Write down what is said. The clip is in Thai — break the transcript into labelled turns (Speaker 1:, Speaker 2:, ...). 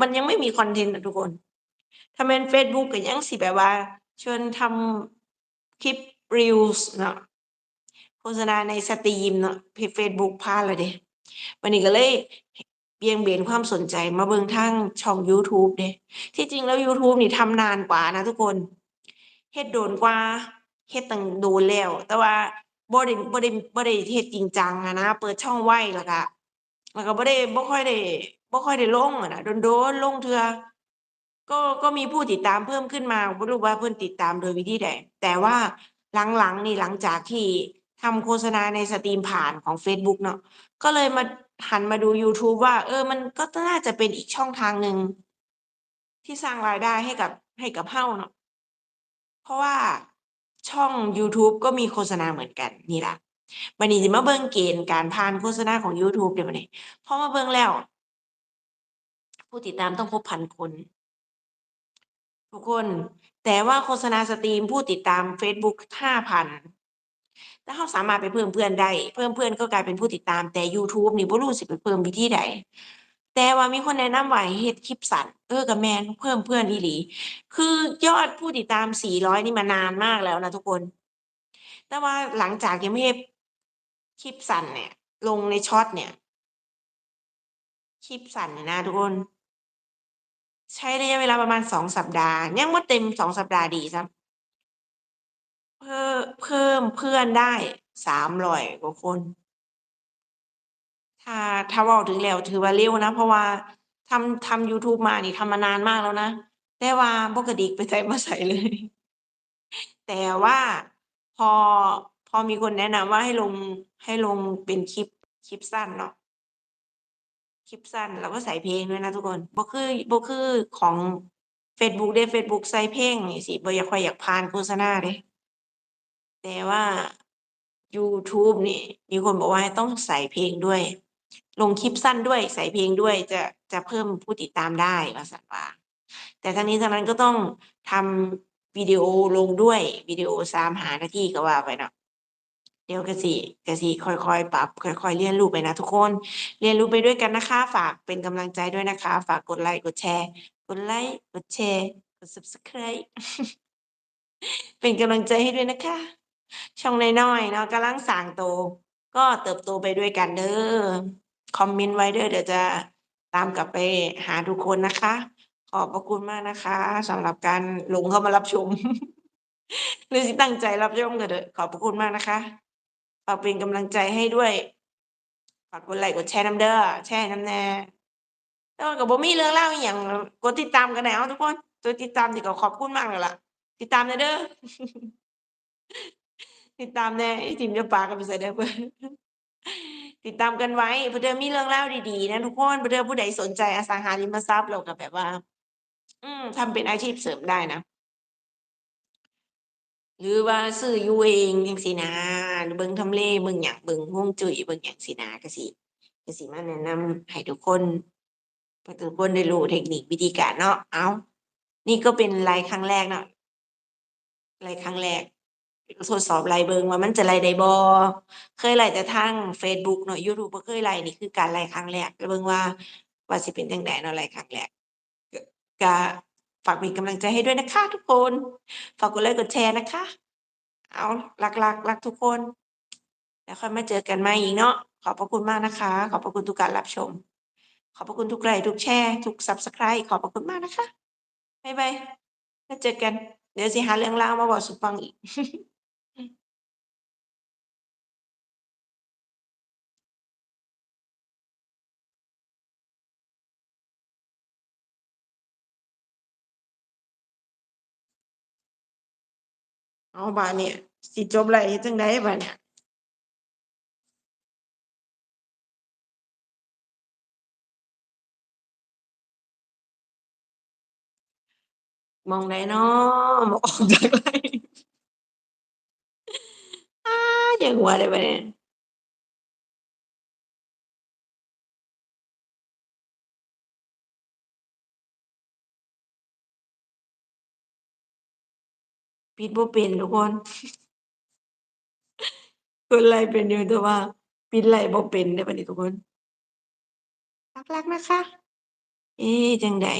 Speaker 1: มันยังไม่มีคอนเทนต์อะทุกคนถ้าแม่นเฟซบุ๊กก็ยังสิแบบว่าชิญทำคลิป reels เนาะโฆษณาในสตรีมเนาะเพจเฟซบุ๊กผ่านแล้วเดะบัดนี้ก็เลยเบี่ยงเบนความสนใจมาเบิ่งทางช่องยูทูบเดะที่จริงแล้วยูทูบนี่ทำนานกว่านะทุกคนเฮ็ดโดนกว่าเฮ็ดตั้งโดนแล้ว แต่ว่าบ่ได้บ่ได้บ่ได้เฮ็ดจริงจังอะนะ เปิดช่องไว้แล้วก็แล้วก็บ่ได้บ่ค่อยได้ บ่ค่อยได้ลงอะนะโดนๆลงเทือก็ก็มีผู้ติดตามเพิ่มขึ้นมาบ่รู้ว่าเพิ่นติดตามโดยวิธีใดแต่ว่าหลังๆนี่หลังจากที่ทำโฆษณาในสตรีมผ่านของเฟซบุ๊กเนาะก็เลยมาหันมาดูยูทูบว่า เออ มันก็น่าจะเป็นอีกช่องทางหนึ่งที่สร้างรายได้ให้กับให้กับเราเนาะเพราะว่าช่องยูทูบก็มีโฆษณาเหมือนกันนี่ล่ะบัดนี้สิมาเบิ่งเกณฑ์การผ่านโฆษณาของยูทูบเดะบัดนี้พอมาเบิ่งแล้ว ผู้ติดตามต้องครบ1,000คน ทุกคน แต่ว่าโฆษณาสตรีมผู้ติดตามเฟซบุ๊ก5,000แต่เราสามารถไปเพิ่มเพื่อนได้ เพิ่มเพื่อนก็กลายเป็นผู้ติดตาม แต่ยูทูบนี่บ่รู้สิไปเพิ่มวิธีใด แต่ว่ามีคนแนะนำว่าให้เฮ็ดคลิปสั้นเออก็แมนเพิ่มเพื่อนอีหลี คือยอดผู้ติดตาม 400 นี่มานานมากแล้วนะทุกคน แต่ว่าหลังจากที่มาเฮ็ดคลิปสั้นเนี่ย ลงในช็อตเนี่ย คลิปสั้นนี่นะทุกคน ใช้ระยะเวลาประมาณ2สัปดาห์ยังบ่เต็ม2สัปดาห์ดีซ้ำเพิ่มเพิ่มเพื่อนได้300กว่าคน ถ้าถ้าว้าถึงแล้วถือว่าเร็วนะ เพราะว่าทำทำยูทูบมานี่ทำมานานมากแล้วนะ แต่ว่าบ่กระดิกไปไสมาไสเลย แต่ว่าพอพอมีคนแนะนำว่าให้ลงให้ลงเป็นคลิปคลิปสั้นเนาะ คลิปสั้นแล้วก็ใส่เพลงด้วยนะทุกคนบ่คือบ่คือของเฟซบุ๊กเดะเฟซบุ๊กใส่เพลงนี่สิบ่อยากค่อยอยากผ่านโฆษณาเดะแต่ว่ายูทูบนี่มีคนบอกว่าต้องใส่เพลงด้วย ลงคลิปสั้นด้วยใส่เพลงด้วยจะจะเพิ่มผู้ติดตามได้ว่าซั่นว่า แต่ทั้งนี้ทั้งนั้นก็ต้องทำวิดีโอลงด้วยวิดีโอ3-5นาทีก็ว่าไปเนาะ เดี๋ยวก็สิก็สิค่อยๆ ปรับ ค่อยๆ เรียนรู้ไปนะทุกคน เรียนรู้ไปด้วยกันนะคะ ฝากเป็นกำลังใจด้วยนะคะ ฝากกดไลก์กดแชร์ กดไลก์กดแชร์ กด Subscribe เป็นกำลังใจให้ด้วยนะคะ ช่องน้อยๆเนาะกำลังสางโต ก็เติบโตไปด้วยกันเด้อ คอมเมนต์ไว้เด้อ เดี๋ยวจะตามกลับไปหาทุกคนนะคะ ขอบพระคุณมากนะคะสำหรับการหลงเข้ามารับชมหรือสิตั้งใจรับชมก็เถอะขอบพระคุณมากนะคะ ฝากเป็นกำลังใจให้ด้วยฝากกดไลก์กดแชร์น้ำเด้อแชร์ให้ำแน่แต่ว่าก็บ่มีเรื่องราอิหยังกดติดตามก็ได้เอ้าทุกคนกดติดตามนี่ก็ขอบคุณมากแล้วล่ะ ติดตามน่เด้อติดตามแน่อีถิมจะปากันไปไสเด้อเพิ่นติดตามกันไว้เผื่อเทื่อมีเรื่องราดีๆนะทุกคนเผื่อเทื่อผู้ใดสนใจอสังหาริมทรัพย์แล้วก็แบบว่า อืมทำเป็นอาชีพเสริมได้นะ หรือว่าซื้ออยู่เองจั่งซี้นะเบิ่งทำเลเบิ่งหยังเบิ่งฮวงจุ้ยเบิ่งหยังซี้นะก็สิก็สิมาแนะนำให้ทุกคนให้ทุกคนได้รู้เทคนิควิธีการเนาะเอ้านี่ก็เป็นไลก์ครั้งแรกเนาะไลก์ครั้งแรกทดสอบไลก์เบิ่งว่ามันจะไลก์ได้บ่เคยไลก์แต่ทางเฟซบุ๊กเนาะยูทูบบ่เคยไลก์นี่คือการไลก์ครั้งแรกเบิ่งว่าว่าสิเป็นจังใดเนาะไลก์ครั้งแรกก็ ฝากเป็นกำลังใจให้ด้วยนะคะ ทุกคน ฝากกดไลค์กดแชร์นะคะ เอ้าวรักๆรักทุกคน แล้วค่อยมาเจอกันใหม่อีกเนาะขอบพระคุณมากนะคะ ขอบพระคุณทุกการรับชม ขอบพระคุณทุกไลค์ทุกแชร์ทุกซับสไครต์ขอบพระคุณมากนะคะบ๊ายบายแล้วเจอกัน เดี๋ยวสิหาเรื่องเล่ามาบอกสู่ฟังอีก เอาบาเนี่ยสิจบไลก์เฮ็ดจั่งไดบัดเนี่ยมองไดน้อบ่ออกจากไรอ่าอย่างหัวเลยบาเนี้ ปิดบ่เป็นทุกคนกดไลก์เป็นอยู่แต่ว่า ปิดไลก์บ่เป็นเด้อบัดนี้ทุกคนรักๆนะคะ เอ๊ะจั่งใด